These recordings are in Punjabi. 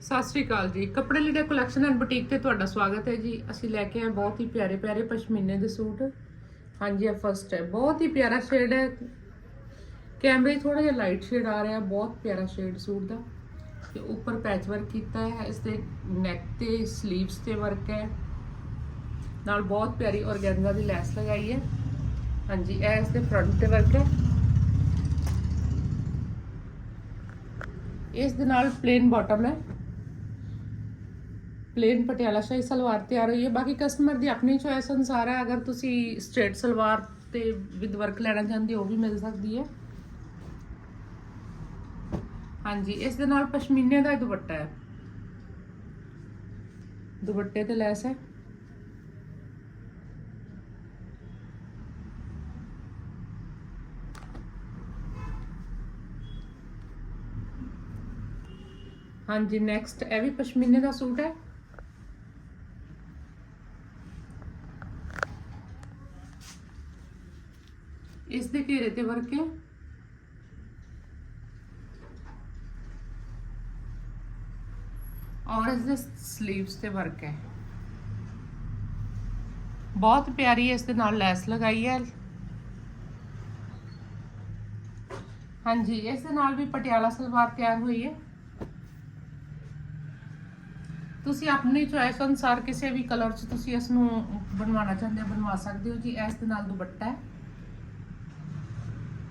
ਸਤਿ ਸ਼੍ਰੀ ਅਕਾਲ ਜੀ। ਕੱਪੜੇ ਲੀੜੇ ਕਲੈਕਸ਼ਨ ਐਂਡ ਬੁਟੀਕ ਤੇ ਤੁਹਾਡਾ ਸਵਾਗਤ ਹੈ ਜੀ। ਅਸੀਂ ਲੈ ਕੇ ਆਏ ਬਹੁਤ ਹੀ ਪਿਆਰੇ ਪਿਆਰੇ ਪਸ਼ਮੀਨੇ ਦੇ ਸੂਟ। ਹਾਂਜੀ, ਇਹ ਫਸਟ ਹੈ। ਬਹੁਤ ਹੀ ਪਿਆਰਾ ਸ਼ੇਡ ਹੈ। ਕੈਮਰੇ ਥੋੜਾ ਜਿਹਾ ਲਾਈਟ ਸ਼ੇਡ ਆ ਰਿਹਾ। ਬਹੁਤ ਪਿਆਰਾ ਸ਼ੇਡ ਸੂਟ ਦਾ। ਤੇ ਉੱਪਰ ਪੈਚ ਵਰਕ ਕੀਤਾ ਹੈ। ਇਸ ਦੇ ਨੈਕ ਤੇ 슬ੀਵਸ ਤੇ ਵਰਕ ਹੈ। ਨਾਲ ਬਹੁਤ ਪਿਆਰੀ ਔਰਗੈਂਜ਼ਾ ਦੀ ਲੈਸ ਲਗਾਈ ਹੈ। ਹਾਂਜੀ, ਇਹ ਇਸ ਦੇ ਫਰੰਟ ਤੇ ਵਰਕ ਹੈ। ਇਸ ਦੇ ਨਾਲ ਪਲੇਨ ਬਾਟਮ ਹੈ। ਪਲੇਨ ਪਟਿਆਲਾ ਸ਼ਾਹੀ ਸਲਵਾਰ ਤਿਆਰ ਹੋਈ ਹੈ। ਬਾਕੀ ਕਸਟਮਰ ਦੀ ਆਪਣੀ ਚੋਇਸ ਅਨੁਸਾਰ ਹੈ। ਅਗਰ ਤੁਸੀਂ ਸਟ੍ਰੇਟ ਸਲਵਾਰ ਤੇ ਵਿਦ ਵਰਕ ਲੈਣਾ ਚਾਹੁੰਦੇ ਹੋ, ਉਹ ਵੀ ਮਿਲ ਸਕਦੀ ਹੈ। ਹਾਂਜੀ, ਇਸ ਦੇ ਨਾਲ ਪਸ਼ਮੀਨੇ ਦਾ ਦੁਪੱਟਾ ਹੈ। ਦੁਪੱਟੇ ਤੇ ਲੈਸ ਹੈ। ਹਾਂਜੀ ਨੈਕਸਟ ਇਹ ਵੀ ਪਸ਼ਮੀਨੇ ਦਾ ਸੂਟ ਹੈ। ਇਸ ਦੇ ਘੇਰੇ ਤੇ ਵਰਕ ਹੈ ਔਰ ਇਸ ਦੇ 슬ੀਵਸ ਤੇ ਵਰਕ ਹੈ ਬਹੁਤ ਪਿਆਰੀ ਇਸ ਦੇ ਨਾਲ ਲੈਸ ਲਗਾਈ ਹੈ। ਹਾਂਜੀ, ਇਸ ਦੇ ਨਾਲ ਵੀ ਪਟਿਆਲਾ ਸਲਵਾਰ ਤਿਆਰ ਹੋਈ ਹੈ। ਤੁਸੀਂ ਆਪਣੀ ਚੋਇਸ ਅਨੁਸਾਰ ਕਿਸੇ ਵੀ ਕਲਰ 'ਚ ਤੁਸੀਂ ਇਸ ਨੂੰ ਬਣਵਾਉਣਾ ਚਾਹੁੰਦੇ ਹੋ, ਬਣਵਾ ਸਕਦੇ ਹੋ ਜੀ। ਇਸ ਦੇ ਨਾਲ ਦੁਪੱਟਾ ਹੈ।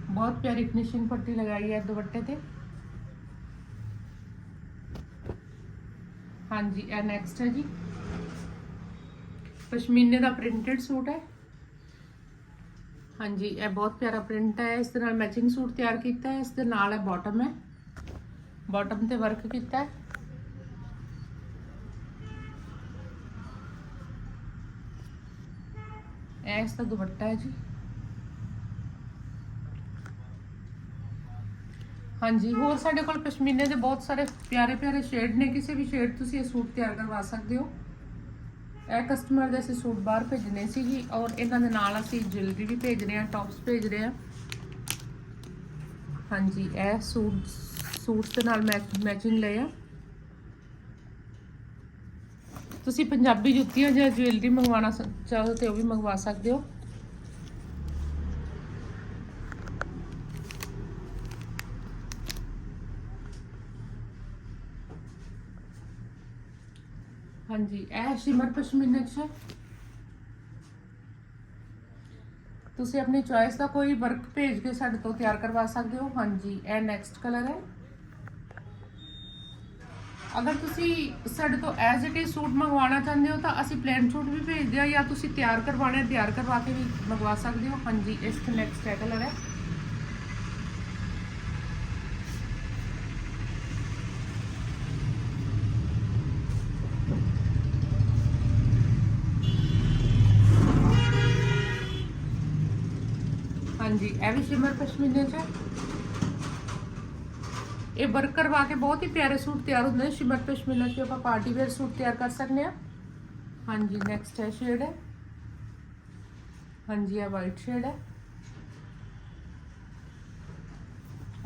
ਬਹੁਤ ਪਿਆਰੀ ਫਿਨਿਸ਼ਿੰਗ ਪੱਟੀ ਲਗਾਈ ਹੈ ਦੁਪੱਟੇ ਤੇ ਹਾਂਜੀ ਇਹ ਨੈਕਸਟ ਹੈ ਜੀ ਪਸ਼ਮੀਨੇ ਦਾ ਪ੍ਰਿੰਟਡ ਸੂਟ ਹੈ ਹਾਂਜੀ ਇਹ ਬਹੁਤ ਪਿਆਰਾ ਪ੍ਰਿੰਟ ਹੈ ਇਸ ਦੇ ਨਾਲ ਮੈਚਿੰਗ ਸੂਟ ਤਿਆਰ ਕੀਤਾ ਹੈ ਇਸ ਦੇ ਨਾਲ ਇਹ ਬਾਟਮ ਹੈ ਬਾਟਮ ਤੇ ਵਰਕ ਕੀਤਾ ਹੈ ਇਹ ਇਸ ਦਾ ਦੁਪੱਟਾ ਹੈ ਜੀ ਹਾਂਜੀ, ਹੋਰ ਸਾਡੇ ਕੋਲ ਪਸ਼ਮੀਨੇ ਦੇ ਬਹੁਤ ਸਾਰੇ ਪਿਆਰੇ ਪਿਆਰੇ ਸ਼ੇਡ ਨੇ। ਕਿਸੇ ਵੀ ਸ਼ੇਡ ਤੁਸੀਂ ਇਹ ਸੂਟ ਤਿਆਰ ਕਰਵਾ ਸਕਦੇ ਹੋ। ਇਹ ਕਸਟਮਰ ਦੇ ਅਸੀਂ ਸੂਟ ਬਾਹਰ ਭੇਜਨੇ ਸੀ ਜੀ ਔਰ ਇਹਨਾਂ ਦੇ ਨਾਲ ਅਸੀਂ ਜੁਐਲਰੀ ਵੀ ਭੇਜ ਰਹੇ ਹਾਂ ਟੌਪਸ ਭੇਜ ਰਹੇ ਹਾਂ। ਹਾਂਜੀ, ਇਹ ਸੂਟ ਸੂਟਸ ਦੇ ਨਾਲ ਮੈਚਿੰਗ ਲਏ ਆ। ਤੁਸੀਂ ਪੰਜਾਬੀ ਜੁੱਤੀਆਂ ਜਾਂ ਜੁਐਲਰੀ ਮੰਗਵਾਉਣਾ ਚਾਹੋ ਤੇ ਉਹ ਵੀ ਮੰਗਵਾ ਸਕਦੇ ਹੋ। ਹਾਂਜੀ, ਇਹ ਸ਼ਿਮਰ ਪਸ਼ਮੀਨੇ ਚ। ਹੈ। ਤੁਸੀਂ ਆਪਣੀ ਚੋਇਸ ਦਾ ਕੋਈ ਵਰਕ ਭੇਜ ਕੇ ਸਾਡੇ ਤੋਂ ਤਿਆਰ ਕਰਵਾ ਸਕਦੇ ਹੋ। ਹਾਂਜੀ, ਇਹ ਨੈਕਸਟ ਕਲਰ ਹੈ। ਅਗਰ ਤੁਸੀਂ ਸਾਡੇ ਤੋਂ ਐਜ਼ ਇਟ ਇਜ਼ ਸੂਟ ਮੰਗਵਾਉਣਾ ਚਾਹੁੰਦੇ ਹੋ, ਤਾਂ ਅਸੀਂ ਪਲੇਨ ਸੂਟ ਵੀ ਭੇਜਦੇ ਹਾਂ ਜਾਂ ਤੁਸੀਂ ਤਿਆਰ ਕਰਵਾਉਣੇ ਤਿਆਰ ਕਰਵਾ ਕੇ ਵੀ ਮੰਗਵਾ ਸਕਦੇ ਹੋ। ਹਾਂਜੀ, ਇਸ ਨੈਕਸਟ ਹੈ ਕਲਰ ਹੈ। ਹਾਂਜੀ ਇਹ ਵੀ ਸ਼ਿਮਰ ਪਸ਼ਮੀਨੇ ਚ ਹੈ ਇਹ ਵਰਕ ਕਰਵਾ ਕੇ ਬਹੁਤ ਹੀ ਪਿਆਰੇ ਸੂਟ ਤਿਆਰ ਹੁੰਦੇ ਨੇ ਸ਼ਿਮਰ ਪਸ਼ਮੀਨਾ ਚ ਆਪਾਂ ਪਾਰਟੀ ਵੇਅਰ ਸੂਟ ਤਿਆਰ ਕਰ ਸਕਦੇ ਹਾਂ ਹਾਂਜੀ ਨੈਕਸਟ ਹੈ ਸ਼ੇਡ ਹੈ ਹਾਂਜੀ ਇਹ ਵਾਈਟ ਸ਼ੇਡ ਹੈ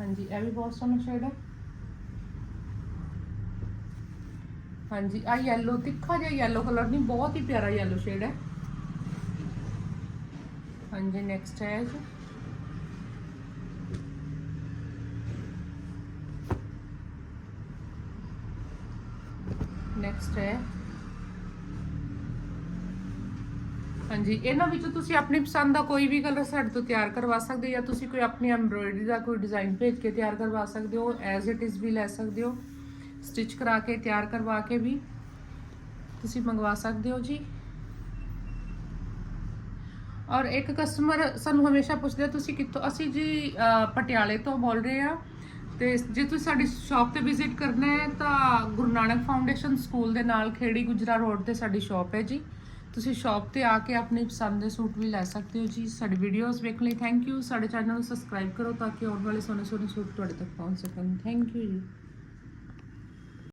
ਹਾਂਜੀ ਇਹ ਵੀ ਬਹੁਤ ਸੋਹਣਾ ਸ਼ੇਡ ਹੈ ਹਾਂਜੀ ਆ ਯੈਲੋ ਤਿੱਖਾ ਜਿਹਾ ਯੈਲੋ ਕਲਰ ਨਹੀਂ ਬਹੁਤ ਹੀ ਪਿਆਰਾ ਯੈਲੋ ਸ਼ੇਡ ਹੈ ਹਾਂਜੀ ਨੈਕਸਟ ਹੈ ਜੀ ਨੈਕਸਟ ਹੈ। ਹਾਂਜੀ, ਇਹਨਾਂ ਵਿੱਚੋਂ ਤੁਸੀਂ ਆਪਣੀ ਪਸੰਦ ਦਾ ਕੋਈ ਵੀ ਕਲਰ ਸਾਡੇ ਤੋਂ ਤਿਆਰ ਕਰਵਾ ਸਕਦੇ ਹੋ ਜਾਂ ਤੁਸੀਂ ਕੋਈ ਆਪਣੀ ਐਮਬ੍ਰੋਇਡਰੀ ਦਾ ਕੋਈ ਡਿਜ਼ਾਈਨ ਭੇਜ ਕੇ ਤਿਆਰ ਕਰਵਾ ਸਕਦੇ ਹੋ ਐਜ਼ ਇਟ ਇਜ਼ ਵੀ ਲੈ ਸਕਦੇ ਹੋ ਸਟਿਚ ਕਰਾ ਕੇ, ਤਿਆਰ ਕਰਵਾ ਕੇ ਵੀ ਤੁਸੀਂ ਮੰਗਵਾ ਸਕਦੇ ਹੋ ਜੀ। ਔਰ ਇੱਕ ਕਸਟਮਰ ਸਾਨੂੰ ਹਮੇਸ਼ਾ ਪੁੱਛਦੇ ਤੁਸੀਂ ਕਿੱਥੋਂ, ਅਸੀਂ ਜੀ ਪਟਿਆਲੇ ਤੋਂ ਬੋਲ ਰਹੇ ਆ ਤੇ ਜੇ ਤੁਸੀਂ ਸਾਡੀ ਸ਼ਾਪ ਤੇ ਵਿਜ਼ਿਟ ਕਰਨਾ ਹੈ, ਤਾਂ ਗੁਰੂ ਨਾਨਕ ਫਾਊਂਡੇਸ਼ਨ ਸਕੂਲ ਦੇ ਨਾਲ ਖੇੜੀ ਗੁਜਰਾ ਰੋਡ ਤੇ ਸਾਡੀ ਸ਼ਾਪ ਹੈ ਜੀ। ਤੁਸੀਂ ਸ਼ਾਪ ਤੇ ਆ ਕੇ ਆਪਣੀ ਪਸੰਦ ਦੇ ਸੂਟ ਵੀ ਲੈ ਸਕਦੇ ਹੋ ਜੀ। ਸਾਡੀ ਵੀਡੀਓਜ਼ ਵੇਖਣ ਲਈ ਥੈਂਕ ਯੂ ਸਾਡੇ ਚੈਨਲ ਨੂੰ ਸਬਸਕ੍ਰਾਈਬ ਕਰੋ ਤਾਂ ਕਿ ਆਉਣ ਵਾਲੇ ਸੋਹਣੇ ਸੋਹਣੇ ਸੂਟ ਤੁਹਾਡੇ ਤੱਕ ਪਹੁੰਚ ਸਕਣ। ਥੈਂਕ ਯੂ ਜੀ।